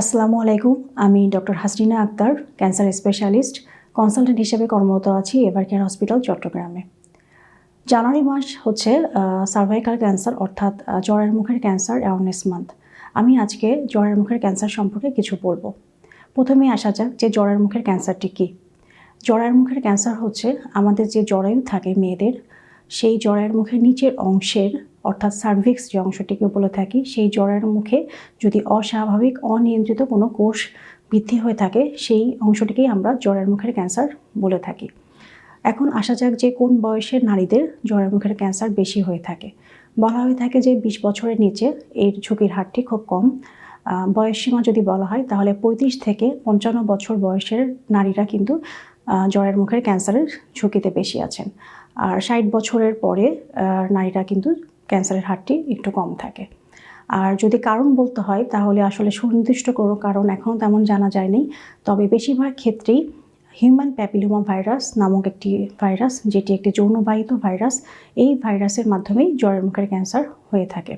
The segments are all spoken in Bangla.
আসসালামু আলাইকুম, আমি doctor Hasrina Akter, cancer specialist, consultant হিসেবে কর্মরত আছি এভার কেয়ার হসপিটাল, চট্টগ্রামে। জানুয়ারি মাস হচ্ছে সার্ভাইকাল ক্যান্সার অর্থাৎ জ্বরের মুখের ক্যান্সার অ্যাওয়ারনেস মান্থ আমি আজকে জ্বরের মুখের ক্যান্সার সম্পর্কে কিছু বলব। প্রথমে আসা যাক যে জ্বরের মুখের ক্যান্সারটি কী। জরায়ুর মুখের ক্যান্সার হচ্ছে আমাদের যে জরায়ু থাকে মেয়েদের, সেই জরায়ুর মুখের নিচের অংশের অর্থাৎ সার্ভিক্স যে অংশটিকে বলে থাকি, সেই জরায়ুর মুখে যদি অস্বাভাবিক, অনিয়ন্ত্রিত কোনো কোষ বৃদ্ধি হয়ে থাকে, সেই অংশটিকেই আমরা জরায়ুর মুখের ক্যান্সার বলে থাকি। এখন আসা যাক যে কোন বয়সের নারীদের জরায়ুর মুখের ক্যান্সার বেশি হয়ে থাকে। বলা হয়ে থাকে যে বিশ বছরের নিচে এর ঝুঁকির হারটি খুব কম। বয়সসীমা যদি বলা হয়, তাহলে পঁয়ত্রিশ থেকে পঞ্চান্ন বছর বয়সের নারীরা কিন্তু জরায়ুর মুখের ক্যান্সারের ঝুঁকিতে বেশি আছেন। আর ষাট বছরের পরে নারীরা কিন্তু ক্যান্সারের হারটি একটু কম থাকে। আর যদি কারণ বলতে হয়, তাহলে আসলে সুনির্দিষ্ট কোনো কারণ এখনও তেমন জানা যায়নি। তবে বেশিরভাগ ক্ষেত্রেই হিউম্যান প্যাপিলোমা ভাইরাস নামক একটি ভাইরাস যেটি একটি যৌনবাহিত ভাইরাস এই ভাইরাসের মাধ্যমেই জ্বরের মুখের ক্যান্সার হয়ে থাকে।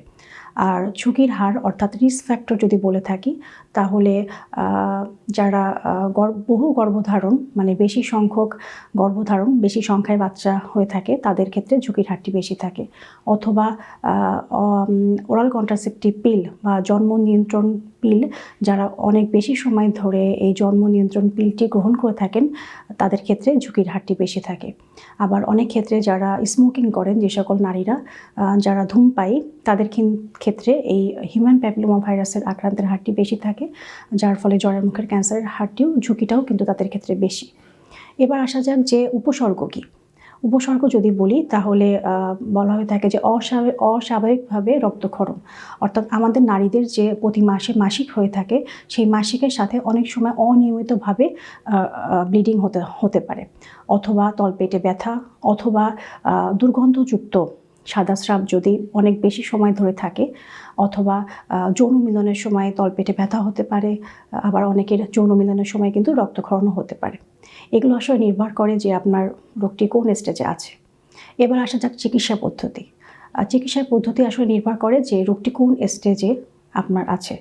আর ঝুঁকির হার অর্থাৎ রিস্ক ফ্যাক্টর যদি বলে থাকি, তাহলে যারা বহু গর্ভধারণ মানে বেশি সংখ্যক গর্ভধারণ, বেশি সংখ্যায় বাচ্চা হয়ে থাকে, তাদের ক্ষেত্রে ঝুঁকির হারটি বেশি থাকে। অথবা ওরাল কন্ট্রাসেপটিভ পিল বা জন্ম নিয়ন্ত্রণ পিল যারা অনেক বেশি সময় ধরে এই জন্ম নিয়ন্ত্রণ পিলটি গ্রহণ করে থাকেন, তাদের ক্ষেত্রে ঝুঁকির হারটি বেশি থাকে। আবার অনেক ক্ষেত্রে যারা স্মোকিং করেন, যে সকল নারীরা যারা ধূমপায়ী তাদের ক্ষেত্রে এই হিউম্যান প্যাপিলোমা ভাইরাসের আক্রান্তের হারটি বেশি থাকে, যার ফলে জ্বরের মুখের ক্যান্সারের হারটিও, ঝুঁকিটাও কিন্তু তাদের ক্ষেত্রে বেশি। এবার আসা যাক যে উপসর্গ কী। উপসর্গ যদি বলি, তাহলে বলা হয়ে থাকে যে অস্বাভাবিক, অস্বাভাবিকভাবে রক্তক্ষরণ। অর্থাৎ আমাদের নারীদের যে প্রতি মাসে মাসিক হয়ে থাকে, সেই মাসিকের সাথে অনেক সময় অনিয়মিতভাবে ব্লিডিং হতে হতে পারে। অথবা তলপেটে ব্যথা, অথবা দুর্গন্ধযুক্ত সাদা স্রাব যদি অনেক বেশি সময় ধরে থাকে, অথবা যৌন মিলনের সময় তলপেটে ব্যথা হতে পারে, আবার অনেকের যৌন মিলনের সময় কিন্তু রক্তক্ষরণও হতে পারে। এগুলো আসলে নির্ভর করে যে আপনার রোগটি কোন স্টেজে আছে। এবার আসা যাক চিকিৎসা পদ্ধতি। চিকিৎসার পদ্ধতি আসলে নির্ভর করে যে রোগটি কোন স্টেজে আপনার আছে।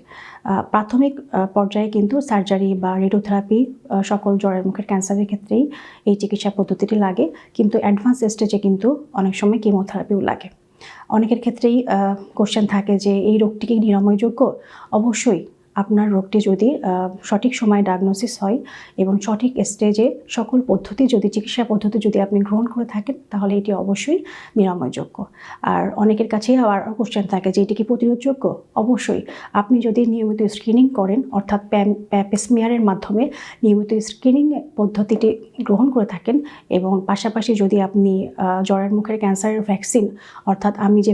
প্রাথমিক পর্যায়ে কিন্তু সার্জারি বা রেডিওথেরাপি সকল জ্বরের মুখের ক্যান্সারের ক্ষেত্রেই এই চিকিৎসা পদ্ধতিটি লাগে। কিন্তু অ্যাডভান্স স্টেজে কিন্তু অনেক সময় কেমোথেরাপিও লাগে। অনেকের ক্ষেত্রেই কোশ্চেন থাকে যে এই রোগটিকে নিরাময়যোগ্য? অবশ্যই আপনার রোগটি যদি সঠিক সময়ে ডায়াগনোসিস হয় এবং সঠিক স্টেজে সকল পদ্ধতি যদি, চিকিৎসা পদ্ধতি যদি আপনি গ্রহণ করে থাকেন, তাহলে এটি অবশ্যই নিরাময়যোগ্য। আর অনেকের কাছেই আবার কোশ্চেন থাকে যে, এটি কি প্রতিরোধযোগ্য? অবশ্যই, আপনি যদি নিয়মিত স্ক্রিনিং করেন, অর্থাৎ প্যাপেসমিয়ারের মাধ্যমে নিয়মিত স্ক্রিনিং পদ্ধতিটি গ্রহণ করে থাকেন এবং পাশাপাশি যদি আপনি জ্বরের মুখের ক্যান্সারের ভ্যাকসিন অর্থাৎ আমি যে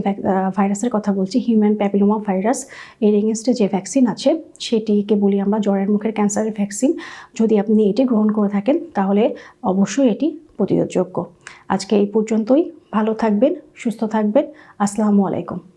ভাইরাসের কথা বলছি হিউম্যান প্যাপিলোমা ভাইরাস এর এগেনস্টে যে ভ্যাকসিন আছে সেটিকে বলি আমরা জ্বরের মুখের ক্যান্সারের ভ্যাকসিন যদি আপনি এটি গ্রহণ করে থাকেন, তাহলে অবশ্যই এটি প্রতিরোধযোগ্য। আজকে এই পর্যন্তই। ভালো থাকবেন, সুস্থ থাকবেন। আসসালামু আলাইকুম।